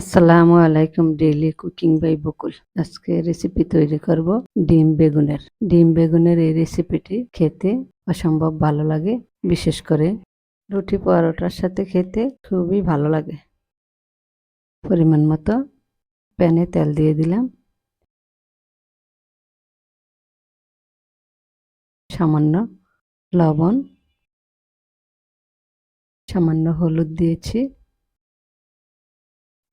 আসসালামু আলাইকুম daily cooking by বকুল আজকে রেসিপি তৈরি করব ডিম বেগুনের। ডিম বেগুনের এই রেসিপিটি খেতে অসম্ভব ভালো লাগে, বিশেষ করে রুটি পরোটার সাথে খেতে খুবই ভালো লাগে। পরিমাণ মতো প্যানে তেল দিয়ে দিলাম। সামান্য লবণ, সামান্য হলুদ দিয়েছি।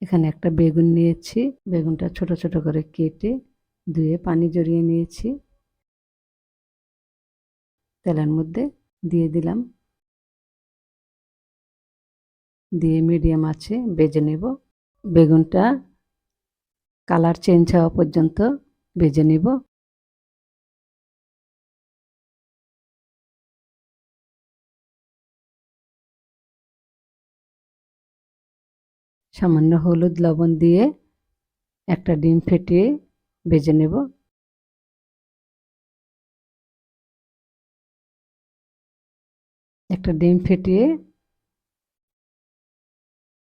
এখানে একটা বেগুন নিয়েছি। বেগুনটা ছোট ছোট করে কেটে ধুয়ে পানি জড়িয়ে নিয়েছি। তেলের মধ্যে দিয়ে দিলাম। দিয়ে মিডিয়াম আছে বেজে নেব। বেগুনটা কালার চেঞ্জ হওয়া পর্যন্ত বেজে নেব। সামান্য হলুদ লবণ দিয়ে একটা ডিম ফেটিয়ে ভেজে নেব। একটা ডিম ফেটিয়ে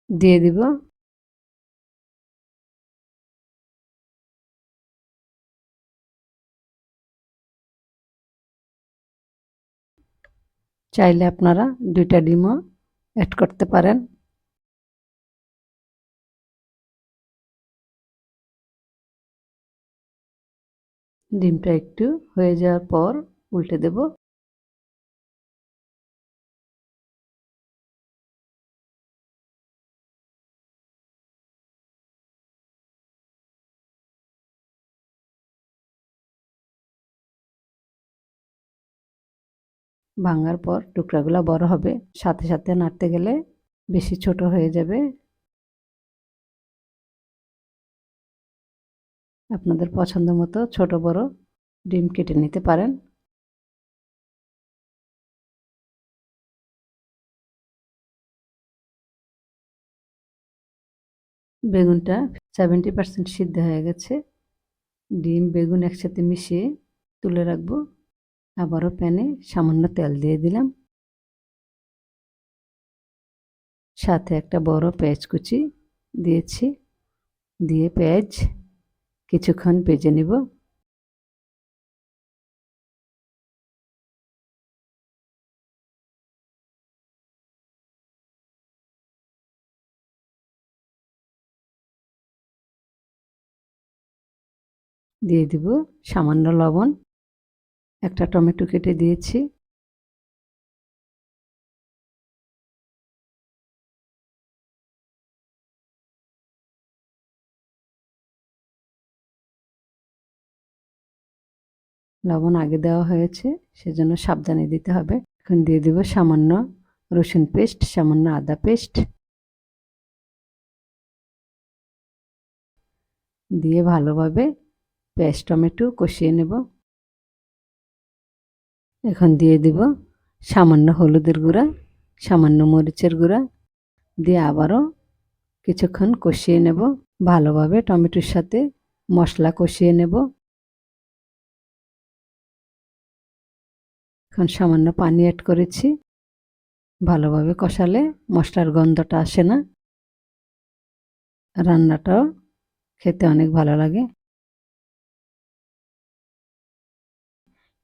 দিয়ে দিব। চাইলে আপনারা দুইটা ডিমও অ্যাড করতে পারেন। ডিমটা একটু হয়ে যাওয়ার পর উল্টে দেব। ভাঙার পর টুকরাগুলো বড় হবে। সাথে সাথে নাড়তে গেলে বেশি ছোট হয়ে যাবে। আপনাদের পছন্দ মতো ছোট বড় ডিম কেটে নিতে পারেন। বেগুনটা সেভেন্টি পার্সেন্ট সিদ্ধ হয়ে গেছে। ডিম, বেগুন একসাথে মিশিয়ে তুলে রাখব। আবারও প্যানে সামান্য তেল দিয়ে দিলাম। সাথে একটা বড় পেঁয়াজ কুচি দিয়েছি। দিয়ে পেঁয়াজ কিছুক্ষণ ভেজে নিব। দিয়ে দিব সামান্য লবণ। একটা টমেটো কেটে দিয়েছি। লবণ আগে দেওয়া হয়েছে, সেজন্য সাবধানে দিতে হবে। এখন দিয়ে দিব সামান্য রসুন পেস্ট, সামান্য আদা পেস্ট। দিয়ে ভালোভাবে পেঁয়াজ টমেটো কষিয়ে নেব। এখন দিয়ে দিব সামান্য হলুদের গুঁড়া, সামান্য মরিচের গুঁড়া। দিয়ে আবারও কিছুক্ষণ কষিয়ে নেব। ভালোভাবে টমেটোর সাথে মশলা কষিয়ে নেব। এখন সামান্য পানি অ্যাড করেছি। ভালোভাবে কষালে মশলার গন্ধটা আসে না। রান্নাটাও খেতে অনেক ভালো লাগে।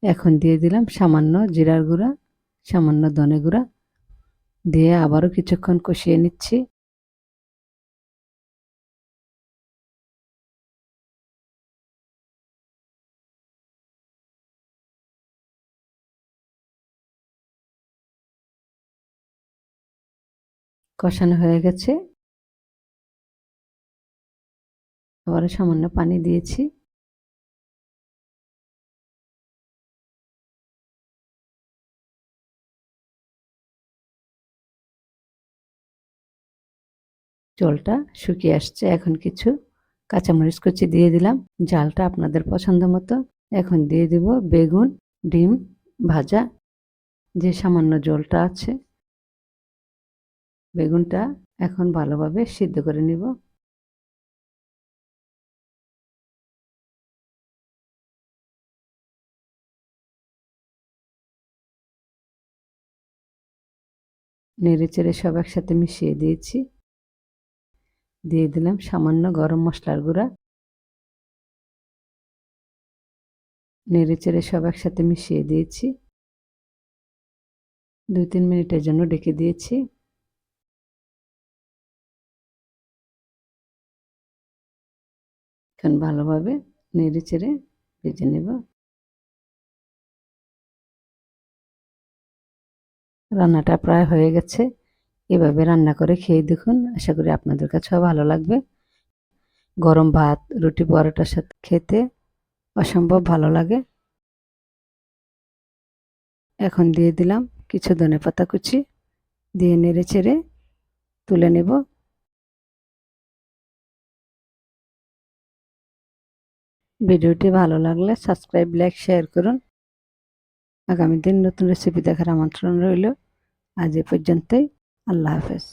এখন দিয়ে দিলাম সামান্য জিরার গুঁড়া, সামান্য ধনে গুঁড়া। দিয়ে আবারও কিছুক্ষণ কষিয়ে নিচ্ছি। কষানো হয়ে গেছে। আবারও সামান্য পানি দিয়েছি। জলটা শুকিয়ে আসছে। এখন কিছু কাঁচামরিচ কুচি দিয়ে দিলাম। জালটা আপনাদের পছন্দ মতো। এখন দিয়ে দিব বেগুন, ডিম ভাজা। যে সামান্য জলটা আছে। বেগুনটা এখন ভালোভাবে সিদ্ধ করে নিব। নেড়ে চেড়ে সব একসাথে মিশিয়ে দিয়েছি। দিয়ে দিলাম সামান্য গরম মশলার গুঁড়া। নেড়ে চেড়ে সব একসাথে মিশিয়ে দিয়েছি। দুই তিন মিনিটের জন্য ডেকে দিয়েছি। এখন ভালোভাবে নেড়ে চেড়ে ভেজে নেব। রান্নাটা প্রায় হয়ে গেছে। এভাবে রান্না করে খেয়ে দেখুন। আশা করি আপনাদের কাছেও ভালো লাগবে। গরম ভাত, রুটি, পরোটার সাথে খেতে অসম্ভব ভালো লাগে। এখন দিয়ে দিলাম কিছু ধনে পাতা কুচি। দিয়ে নেড়ে চেড়ে তুলে নেব। ভিডিওটি ভালো লাগলে সাবস্ক্রাইব, লাইক, শেয়ার করুন। আগামী দিন নতুন রেসিপি দেখার আমন্ত্রণ রইল। আজ এ পর্যন্তই। আল্লাহ হাফেজ।